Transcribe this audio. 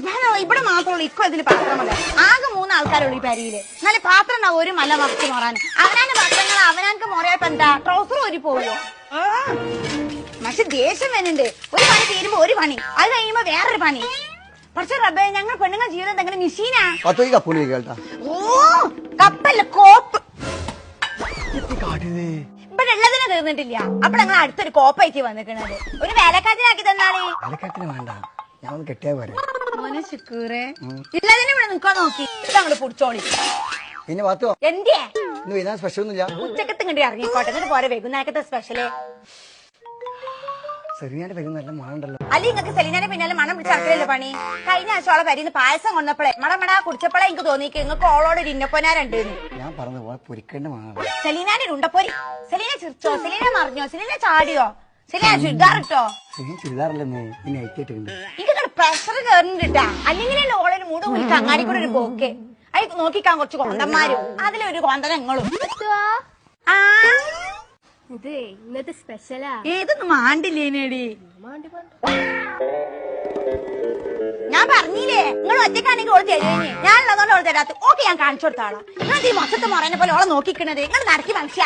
സുഭാന ഇവിടെ മാത്രമുള്ളൂ ഇക്കോ ഇതിൽ പാത്രമല്ല ആകെ മൂന്ന് ആൾക്കാരുള്ളൂ ഈ പരിയിൽ. എന്നാലും പാത്രം ഉണ്ടാവും ഒരു മല മറച്ചു മാറാൻ. അവനാന്റെ പാത്രങ്ങൾ അവനാൻക്ക് മോറിയപ്പോ എന്താ? ട്രൗസർ ഒരു പോയോ പക്ഷെ ദേഷ്യം വരുന്നുണ്ട്. ഒരു പണി തീരുമ്പോ ഒരു പണി. അത് കഴിയുമ്പോ വേറൊരു പണി. പക്ഷെ റബ്ബേ ഞങ്ങൾ പെണ്ണുങ്ങൾ ജീവിതം എന്തെങ്കിലും മെഷീനാ ഓ കപ്പല്ല കോപ്പ്. ഇവിടെ ഉള്ളതിനെ തീർന്നിട്ടില്ല. അപ്പോൾ ഞങ്ങൾ അടുത്തൊരു കോപ്പായിട്ട് വന്നിക്കണത് ഒരു വേലക്കാരനാക്കി തന്നാലേ. അലക്കത്തിന് വേണ്ട. ഞാൻ കെട്ടിയാ പോരെ. മോനെ ശുക്കൂറെ. ഇല്ലതിനെ ഇവിടെ നിൽക്കാൻ നോക്കി. ഇതങ്ങോട്ട് പിടിച്ചോളി. പിന്നെ പത്തോ എന്തേ ഇന്ന് വൈകുന്നേരം സ്പെഷ്യൽ ഒന്നുമില്ല. ഉച്ചക്കത്ത് ഇങ്ങോട്ട് ഇറങ്ങിക്കോട്ടെ. എന്നിട്ട് പോരെ. വൈകുന്നേരത്തെ സ്പെഷ്യൽ സെറിയാന്റെ പേര് നല്ല മണമുണ്ടല്ലോ അല്ലെ നിങ്ങൾക്ക് സെലീനയുടെ പിന്നാലെ മണം പിടിച്ചറക്കലല്ലേ പണി? കഴിഞ്ഞ ആഴ്ച ഓളെ പരിന്ന് പായസം കൊണ്ടപ്പോഴേ മടമടാ കുടിച്ചപ്പോഴേ എനിക്ക് തോന്നിക്ക് നിങ്ങൾക്ക് ഓളോട് ഒരു ഇന്നപ്പൊനാരുണ്ട് ഞാൻ പറഞ്ഞു പോലെ പൊരിക്കേണ്ട മണമാണ് സെലീനാനെ ഉണ്ടപ്പോരി. സെലീന ചിരിച്ചോ? സെലീന മറിഞ്ഞോ? സെലീന ചാടിയോ? സെലീന ചുരിദാർ ഇട്ടോ? സെറിയാൻ നീ പിന്നെ ഐറ്റിട്ടുണ്ട് എനിക്ക് പ്രഷർ കയറുന്നുണ്ടാ അല്ലെങ്കിൽ ഓളൊരു മൂട് വിളിക്ക് അങ്ങാടി കൂടെ ഒരു പോക്ക്. നോക്കിക്കാൻ കുറച്ച് കൊണ്ടന്മാരും. അതിലൊരു ആ? ഇതേ ഇന്നത്തെ സ്പെഷ്യലാ ഏതൊന്നും മാണ്ടില്ലേനേടി? ഞാൻ പറഞ്ഞില്ലേ നിങ്ങൾ ഒറ്റക്കാണെങ്കിൽ ഓൾ തരുവേനെ ഞാൻ ഉള്ളതുകൊണ്ട് ഓൾ തരാത്ത. ഓക്കെ ഞാൻ കാണിച്ചു കൊടുത്താളാ നിങ്ങൾ ഈ മൊത്തത്തെ മറനെ പോലെ ഓളെ നോക്കിക്കണത്? നിങ്ങൾ നടക്കി മനുഷ്യ.